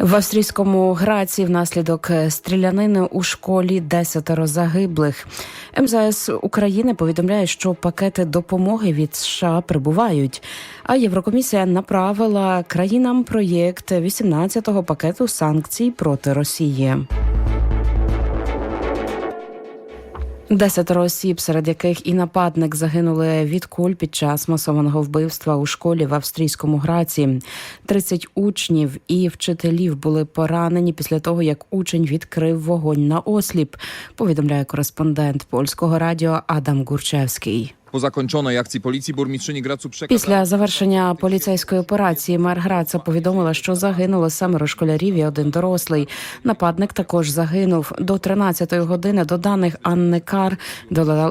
В австрійському Граці внаслідок стрілянини у школі десятеро загиблих. МЗС України повідомляє, що пакети допомоги від США прибувають. А Єврокомісія направила країнам проєкт 18-го пакету санкцій проти Росії. Десятеро осіб, серед яких і нападник загинули від куль під час масованого вбивства у школі в австрійському Граці. 30 учнів і вчителів були поранені після того, як учень відкрив вогонь на осліп. Повідомляє кореспондент польського радіо Адам Гурчевський. Після завершення поліцейської операції мер Граца повідомила, що загинуло семеро школярів і один дорослий. Нападник також загинув. До 13-ї години до даних Анни Кар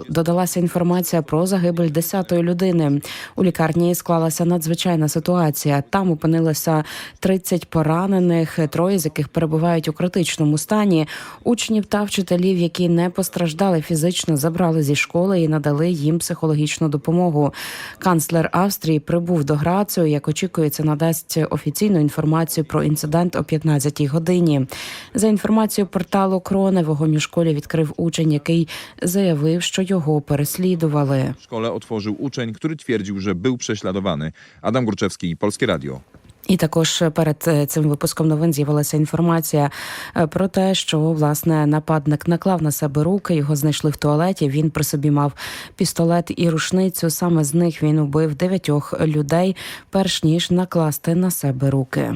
додалася інформація про загибель 10-ї людини. У лікарні склалася надзвичайна ситуація. Там опинилося 30 поранених, троє з яких перебувають у критичному стані. Учнів та вчителів, які не постраждали фізично, забрали зі школи і надали їм психологічну допомогу. Канцлер Австрії прибув до Грацію. Як очікується, надасть офіційну інформацію про інцидент о 15-й годині. За інформацією порталу Кроне, вогонь у школі відкрив учень, який заявив, що його переслідували. Школа szkole учень, uczeń, który twierdził, був był Адам Гурчевський, Górczewski, радіо. І також перед е, цим випуском новин з'явилася інформація е, про те, що власне нападник наклав на себе руки. Його знайшли в туалеті. Він при собі мав пістолет і рушницю. Саме з них він убив дев'ятьох людей, перш ніж накласти на себе руки.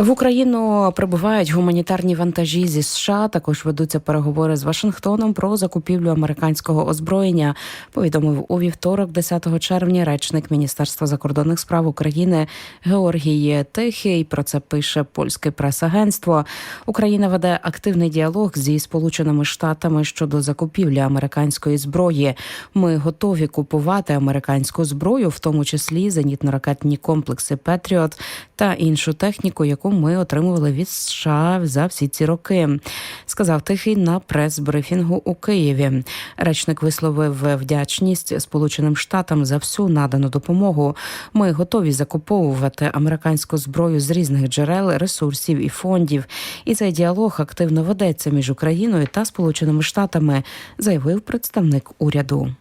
В Україну прибувають гуманітарні вантажі зі США. Також ведуться переговори з Вашингтоном про закупівлю американського озброєння. Повідомив у вівторок, 10 червня, речник Міністерства закордонних справ України Георгій Тихий. Про це пише польське прес-агентство. Україна веде активний діалог зі Сполученими Штатами щодо закупівлі американської зброї. Ми готові купувати американську зброю, в тому числі зенітно-ракетні комплекси Петріот та іншу техніку, яку ми отримували від США за всі ці роки, сказав Тихий на прес-брифінгу у Києві. Речник висловив вдячність Сполученим Штатам за всю надану допомогу. Ми готові закуповувати американську зброю з різних джерел, ресурсів і фондів. І цей діалог активно ведеться між Україною та Сполученими Штатами, заявив представник уряду.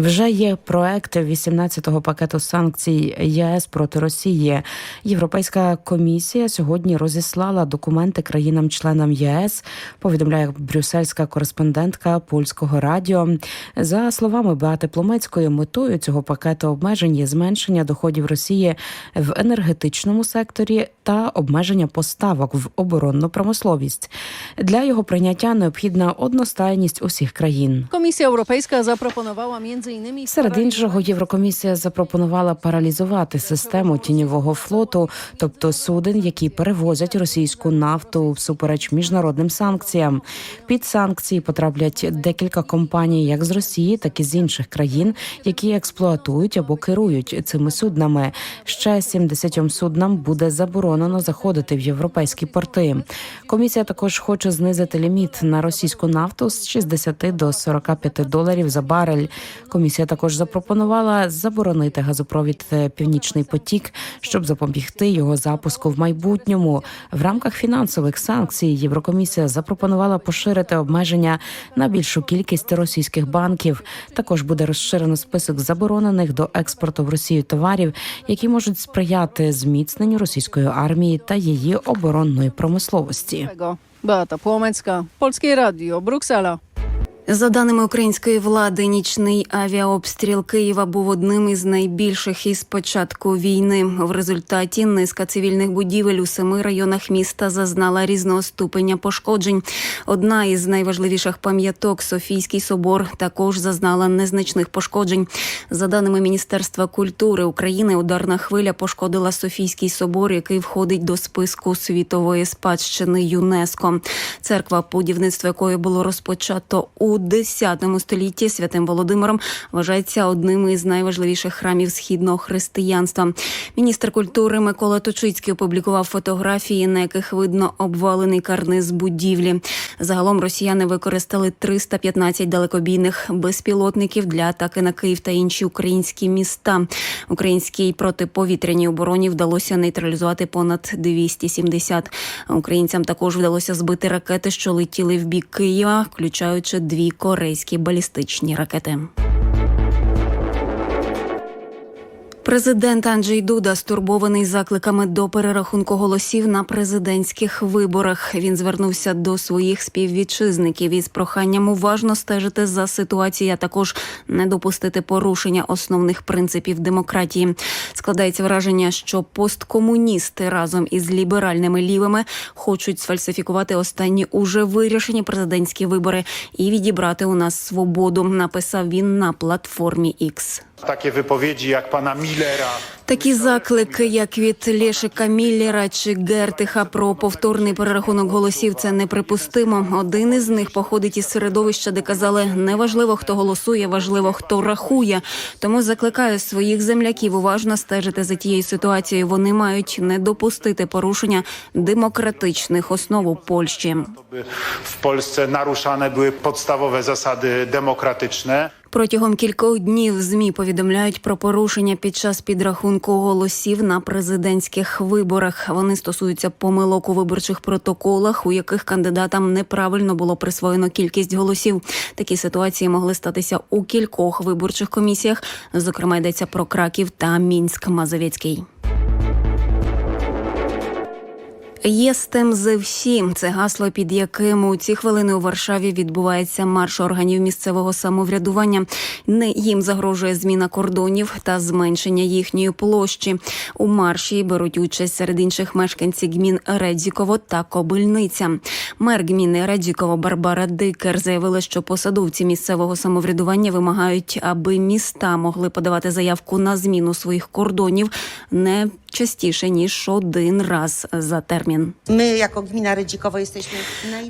Вже є проект 18-го пакету санкцій ЄС проти Росії. Європейська комісія сьогодні розіслала документи країнам-членам ЄС. Повідомляє брюссельська кореспондентка польського радіо. За словами Беати Пломецької, метою цього пакету обмежень є зменшення доходів Росії в енергетичному секторі та обмеження поставок в оборонну промисловість. Для його прийняття необхідна одностайність усіх країн. Europejska zaproponowała między innymi Серед іншого, Єврокомісія запропонувала паралізувати систему тіньового флоту, тобто суден, які перевозять російську нафту всупереч міжнародним санкціям. Під санкції потраплять декілька компаній, як з Росії, так і з інших країн, які експлуатують або керують цими суднами. Ще 70 суднам буде заборонено заходити в європейські порти. Комісія також хоче знизити ліміт на російську нафту з 60 до 45 доларів за барель. Комісія також запропонувала заборонити газопровід е, Північний потік, щоб запобігти його запуску в майбутньому. В рамках фінансових санкцій Єврокомісія запропонувала поширити обмеження на більшу кількість російських банків. Також буде розширено список заборонених до експорту в Росію товарів, які можуть сприяти зміцненню російської армії та її оборонної промисловості. Beata Płomecka, Polskie Radio, Bruksela. За даними української влади, нічний авіаобстріл Києва був одним із найбільших із початку війни. В результаті низка цивільних будівель у семи районах міста зазнала різного ступеня пошкоджень. Одна із найважливіших пам'яток Софійський собор також зазнала незначних пошкоджень. За даними Міністерства культури України, ударна хвиля пошкодила Софійський собор, який входить до списку світової спадщини ЮНЕСКО. Церква, будівництво якої було розпочато у у X столітті святим Володимиром вважається одним із найважливіших храмів східного християнства. Міністр культури Микола Точицький опублікував фотографії, на яких видно обвалений карниз будівлі. Загалом росіяни використали 315 далекобійних безпілотників для атаки на Київ та інші українські міста. Українській протиповітряній обороні вдалося нейтралізувати понад 270. Українцям також вдалося збити ракети, що летіли в бік Києва, включаючи дві корейські балістичні ракети. Президент Анджей Дуда стурбований закликами до перерахунку голосів на президентських виборах. Він звернувся до своїх співвітчизників із проханням уважно стежити за ситуацією, а також не допустити порушення основних принципів демократії. Складається враження, що посткомуністи разом із ліберальними лівими хочуть сфальсифікувати останні уже вирішені президентські вибори і відібрати у нас свободу. Написав він на платформі X. Takie wypowiedzi jak pana Millera, Такі заклики, як від Лєшика Міллера чи Гертиха про повторний перерахунок голосів, це неприпустимо. Один із них походить із середовища, де казали, неважливо, хто голосує, важливо, хто рахує. Тому закликаю своїх земляків уважно стежити за тією ситуацією. Вони мають не допустити порушення демократичних основ у Польщі. w Polsce naruszane były podstawowe zasady demokratyczne. Протягом кількох днів змі повідомляють про порушення під час підрахунку голосів на президентських виборах. Вони стосуються помилок у виборчих протоколах, у яких кандидатам неправильно було присвоєно кількість голосів. Такі ситуації могли статися у кількох виборчих комісіях. Зокрема, йдеться про Краків та Мінськ Мазовецький. Єстем зе всі це гасло, під яким у ці хвилини у Варшаві відбувається марш органів місцевого самоврядування. Не їм загрожує зміна кордонів та зменшення їхньої площі. У марші беруть участь серед інших мешканці гмін Редзіково та Кобильниця. Мер гміни Редзіково Барбара Дикер заявила, що посадовці місцевого самоврядування вимагають, аби міста могли подавати заявку на зміну своїх кордонів не частіше ніж один раз за термін. My jako gmina Rydzikowo jesteśmy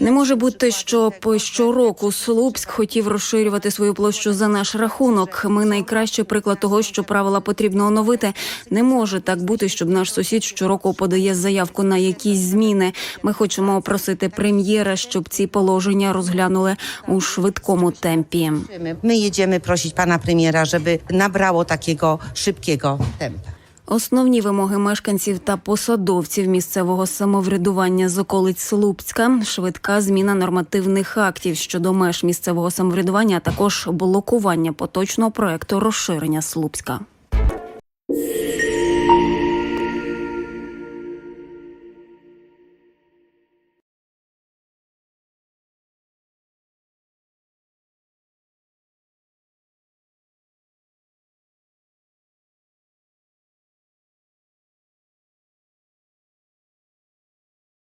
Не може бути, щоб щороку Слупськ хотів розширювати свою площу за наш рахунок. Ми найкращий приклад того, що правила потрібно оновити. Не може так бути, щоб наш сусід щороку подає заявку на якісь зміни. Ми хочемо просити прем'єра, щоб ці положення розглянули у швидкому темпі. My jedziemy prosić pana premiera, żeby nabrało takiego szybkiego tempa. Основні вимоги мешканців та посадовців місцевого самоврядування з околиць Слупська, швидка зміна нормативних актів щодо меж місцевого самоврядування, а також блокування поточного проекту розширення Слупська.